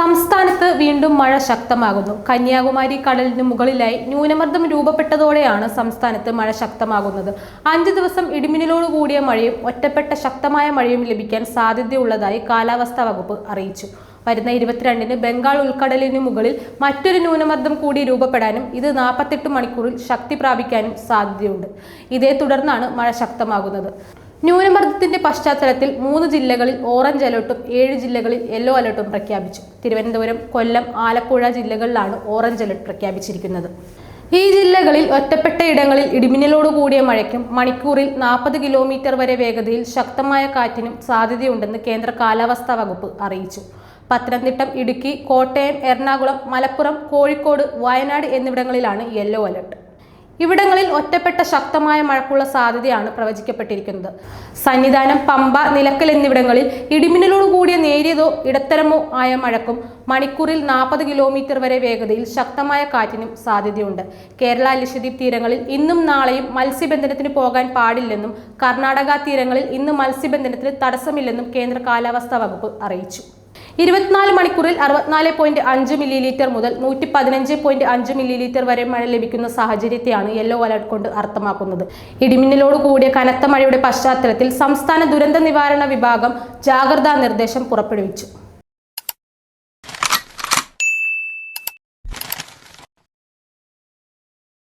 സംസ്ഥാനത്ത് വീണ്ടും മഴ ശക്തമാകുന്നു. കന്യാകുമാരി കടലിന് മുകളിലായി ന്യൂനമർദ്ദം രൂപപ്പെട്ടതോടെയാണ് സംസ്ഥാനത്ത് മഴ ശക്തമാകുന്നത്. അഞ്ച് ദിവസം ഇടിമിന്നലോട് കൂടിയ മഴയും ഒറ്റപ്പെട്ട ശക്തമായ മഴയും ലഭിക്കാൻ സാധ്യതയുള്ളതായി കാലാവസ്ഥാ വകുപ്പ് അറിയിച്ചു. വരുന്ന ഇരുപത്തിരണ്ടിന് ബംഗാൾ ഉൾക്കടലിന് മുകളിൽ മറ്റൊരു ന്യൂനമർദ്ദം കൂടി രൂപപ്പെടാനും ഇത് നാൽപ്പത്തെട്ട് മണിക്കൂറിൽ ശക്തി പ്രാപിക്കാനും സാധ്യതയുണ്ട്. ഇതേ തുടർന്നാണ് മഴ ശക്തമാകുന്നത്. ന്യൂനമർദ്ദത്തിന്റെ പശ്ചാത്തലത്തിൽ മൂന്ന് ജില്ലകളിൽ ഓറഞ്ച് അലർട്ടും ഏഴ് ജില്ലകളിൽ യെല്ലോ അലർട്ടും പ്രഖ്യാപിച്ചു. തിരുവനന്തപുരം കൊല്ലം ആലപ്പുഴ ജില്ലകളിലാണ് ഓറഞ്ച് അലർട്ട് പ്രഖ്യാപിച്ചിരിക്കുന്നത്. ഈ ജില്ലകളിൽ ഒറ്റപ്പെട്ട ഇടങ്ങളിൽ ഇടിമിന്നലോട് കൂടിയ മഴയ്ക്കും മണിക്കൂറിൽ നാൽപ്പത് കിലോമീറ്റർ വരെ വേഗതയിൽ ശക്തമായ കാറ്റിനും സാധ്യതയുണ്ടെന്ന് കേന്ദ്ര കാലാവസ്ഥാ വകുപ്പ് അറിയിച്ചു. പത്തനംതിട്ട ഇടുക്കി കോട്ടയം എറണാകുളം മലപ്പുറം കോഴിക്കോട് വയനാട് എന്നിവിടങ്ങളിലാണ് യെല്ലോ അലർട്ട്. ഇവിടങ്ങളിൽ ഒറ്റപ്പെട്ട ശക്തമായ മഴക്കുള്ള സാധ്യതയാണ് പ്രവചിക്കപ്പെട്ടിരിക്കുന്നത്. സന്നിധാനം പമ്പ നിലക്കൽ എന്നിവിടങ്ങളിൽ ഇടിമിന്നലോട് കൂടിയ നേരിയതോ ഇടത്തരമോ ആയ മഴക്കും മണിക്കൂറിൽ നാൽപ്പത് കിലോമീറ്റർ വരെ വേഗതയിൽ ശക്തമായ കാറ്റിനും സാധ്യതയുണ്ട്. കേരള ലക്ഷദ്വീപ് തീരങ്ങളിൽ ഇന്നും നാളെയും മത്സ്യബന്ധനത്തിന് പോകാൻ പാടില്ലെന്നും കർണാടക തീരങ്ങളിൽ ഇന്ന് മത്സ്യബന്ധനത്തിന് തടസ്സമില്ലെന്നും കേന്ദ്ര കാലാവസ്ഥാ വകുപ്പ് അറിയിച്ചു. ഇരുപത്തിനാല് മണിക്കൂറിൽ അറുപത്തിനാല് പോയിന്റ് അഞ്ച് മില്ലി ലിറ്റർ മുതൽ നൂറ്റി പതിനഞ്ച് പോയിന്റ് അഞ്ച് മില്ലി ലിറ്റർ വരെ മഴ ലഭിക്കുന്ന സാഹചര്യത്തെയാണ് യെല്ലോ അലർട്ട് കൊണ്ട് അർത്ഥമാക്കുന്നത്. ഇടിമിന്നലോട് കൂടിയ കനത്ത മഴയുടെ പശ്ചാത്തലത്തിൽ സംസ്ഥാന ദുരന്ത നിവാരണ വിഭാഗം ജാഗ്രതാ നിർദ്ദേശം പുറപ്പെടുവിച്ചു.